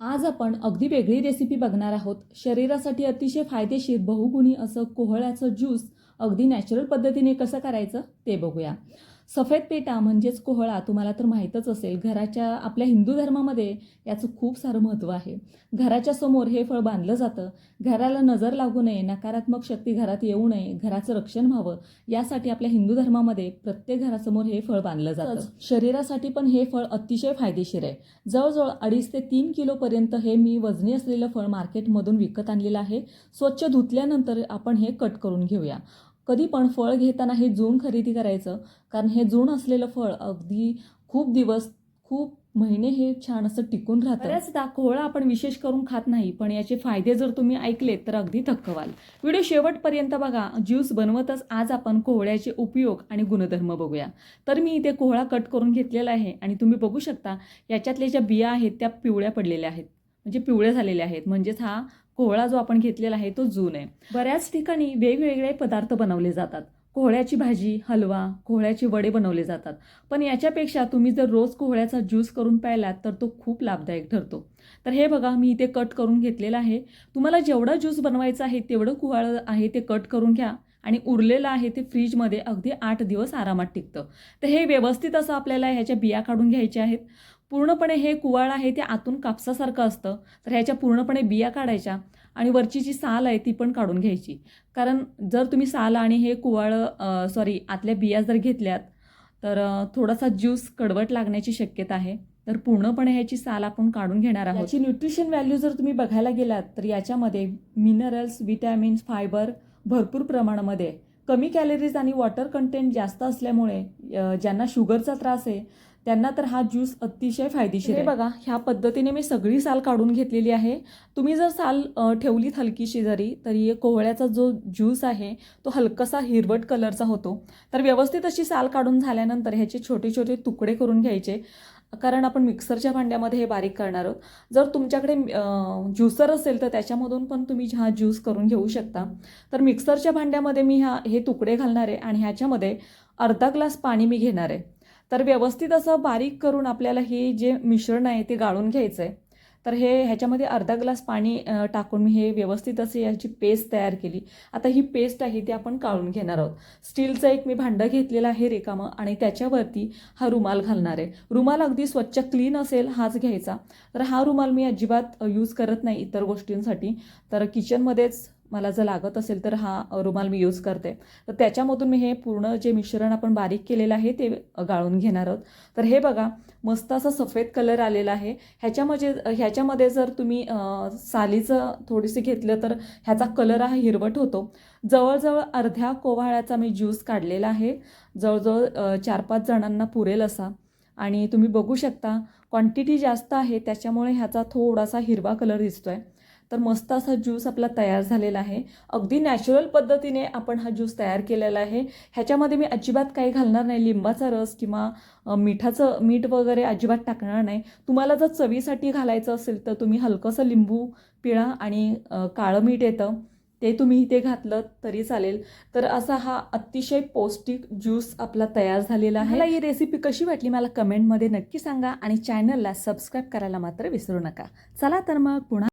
आज आपण अगदी वेगळी रेसिपी बघणार आहोत. शरीरासाठी अतिशय फायदेशीर बहुगुणी असं कोहळ्याचं ज्यूस अगदी नॅचरल पद्धतीने कसं करायचं ते बघूया. सफेद पेटा म्हणजेच कोहळा तुम्हाला तर माहीतच असेल. घराच्या आपल्या हिंदू धर्मामध्ये याचं खूप सारं महत्त्व आहे. घराच्या समोर हे फळ बांधलं जातं. घराला नजर लागू नये नकारात्मक शक्ती घरात येऊ नये घराचं रक्षण व्हावं यासाठी आपल्या हिंदू धर्मामध्ये प्रत्येक घरासमोर हे फळ बांधलं जातं. शरीरासाठी पण हे फळ अतिशय फायदेशीर आहे. जवळजवळ अडीच ते तीन किलोपर्यंत हे मी वजनी असलेलं फळ मार्केटमधून विकत आणलेलं आहे. स्वच्छ धुतल्यानंतर आपण हे कट करून घेऊया. कधी पण फळ घेताना हे जून खरेदी करायचं. कारण हे जून असलेलं फळ अगदी खूप दिवस खूप महिने हे छान असं टिकून राहतं. बऱ्याचदा कोहळा आपण विशेष करून खात नाही पण याचे फायदे जर तुम्ही ऐकले तर अगदी थक्क व्हाल व्हिडिओ शेवटपर्यंत बघा ज्यूस बनवतच आज आपण कोहळ्याचे उपयोग आणि गुणधर्म बघूया. तर मी इथे कोहळा कट करून घेतलेला आहे आणि तुम्ही बघू शकता याच्यातल्या ज्या बिया आहेत त्या पिवळ्या पडलेल्या आहेत. म्हणजे पिवळ्या झालेल्या आहेत. म्हणजेच हा कोहळा जो आपण घेतलेला आहे तो जून आहे. बऱ्याच ठिकाणी वेगवेगळे पदार्थ बनवले जातात. कोहळ्याची भाजी हलवा कोहळ्याचे वडे बनवले जातात. पण याच्यापेक्षा तुम्ही जर रोज कोहळ्याचा ज्यूस करून प्यायलात तर तो खूप लाभदायक ठरतो. तर हे बघा मी इथे कट करून घेतलेलं आहे. तुम्हाला जेवढा ज्यूस बनवायचा आहे तेवढं कोहळं आहे ते कट करून घ्या. आणि उरलेलं आहे ते फ्रीजमध्ये अगदी आठ दिवस आरामात टिकतं. तर हे व्यवस्थित असं आपल्याला ह्याच्या बिया काढून घ्यायच्या आहेत. पूर्णपणे हे कुवाळ आहे ते आतून कापसासारखं असतं. तर ह्याच्या पूर्णपणे बिया काढायच्या. आणि वरची जी साल आहे ती पण काढून घ्यायची. कारण जर तुम्ही साल आणि हे कुवाळं सॉरी आतल्या बिया जर घेतल्यात तर थोडासा ज्यूस कडवट लागण्याची शक्यता आहे. तर पूर्णपणे ह्याची साल आपण काढून घेणार आहोत. याची न्यूट्रिशन व्हॅल्यू जर तुम्ही बघायला गेलात तर याच्यामध्ये मिनरल्स विटॅमिन्स फायबर भरपूर प्रमाणामध्ये कमी कॅलरीज आणि वॉटर कंटेंट जास्त असल्यामुळे ज्यांना शुगरचा त्रास आहे त्यांना तर हा ज्यूस अतिशय फायदेशीर आहे. बघा ह्या पद्धतीने मी सगळी साल काढून घेतलेली आहे. तुम्ही जर साल ठेवलीत हलकीशी जरी तरी कोहळ्याचा जो ज्यूस आहे तो हलकासा हिरवट कलरचा होतो. तर व्यवस्थित अशी साल काढून झाल्यानंतर ह्याचे छोटे छोटे तुकडे करून घ्यायचे. कारण आपण मिक्सरच्या भांड्यामध्ये हे बारीक करणार आहोत. जर तुमच्याकडे ज्युसर असेल तर त्याच्यामधून पण तुम्ही हा ज्यूस करून घेऊ शकता. तर मिक्सरच्या भांड्यामध्ये मी ह्या हे तुकडे घालणार आहे आणि ह्याच्यामध्ये अर्धा ग्लास पाणी मी घेणार आहे. तर व्यवस्थित असं बारीक करून आपल्याला हे जे मिश्रण आहे ते गाळून घ्यायचं आहे तर हे ह्याच्यामध्ये अर्धा ग्लास पाणी टाकून मी हे व्यवस्थित असे याची पेस्ट तयार केली. आता ही पेस्ट आहे ती आपण काढून घेणार आहोत. स्टीलचं एक मी भांडं घेतलेलं आहे रिकामं आणि त्याच्यावरती हा रुमाल घालणार आहे. रुमाल अगदी स्वच्छ क्लीन असेल हाच घ्यायचा. तर हा रुमाल मी अजिबात यूज करत नाही इतर गोष्टींसाठी. तर किचनमध्येच मला जर लागत असेल तर हा रुमाल मी यूज करते. तर त्याच्यामधून मी हे पूर्ण जे मिश्रण आपण बारीक केलेलं आहे ते गाळून घेणार आहोत. तर हे बघा मस्त असा सफेद कलर आलेला आहे. ह्याच्यामध्ये ह्याच्यामध्ये जर तुम्ही सालीचं थोडीशी घेतलं तर ह्याचा कलर हा हिरवट होतो. जवळजवळ अर्ध्या कोवाळ्याचा मी ज्यूस काढलेला आहे. जवळजवळ चार पाच जणांना पुरेल असा. आणि तुम्ही बघू शकता क्वांटिटी जास्त आहे त्याच्यामुळे ह्याचा थोडासा हिरवा कलर दिसतो आहे तर मस्त असा ज्यूस आपला तयार झालेला आहे. अगदी नॅचरल पद्धतीने आपण हा ज्यूस तयार केलेला आहे. ह्याच्यामध्ये मी अजिबात काही घालणार नाही. लिंबाचा रस किंवा मिठाचं मीठ वगैरे अजिबात टाकणार नाही. तुम्हाला जर चवीसाठी घालायचं असेल तर तुम्ही हलकंसं लिंबू पिळा आणि काळं मीठ येतं. ते तुम्ही इथे घातलं तरी चालेल. तर असा हा अतिशय पौष्टिक ज्यूस आपला तयार झालेला आहे. मला ही रेसिपी कशी वाटली मला कमेंटमध्ये नक्की सांगा आणि चॅनलला सबस्क्राईब करायला मात्र विसरू नका. चला तर मग पुन्हा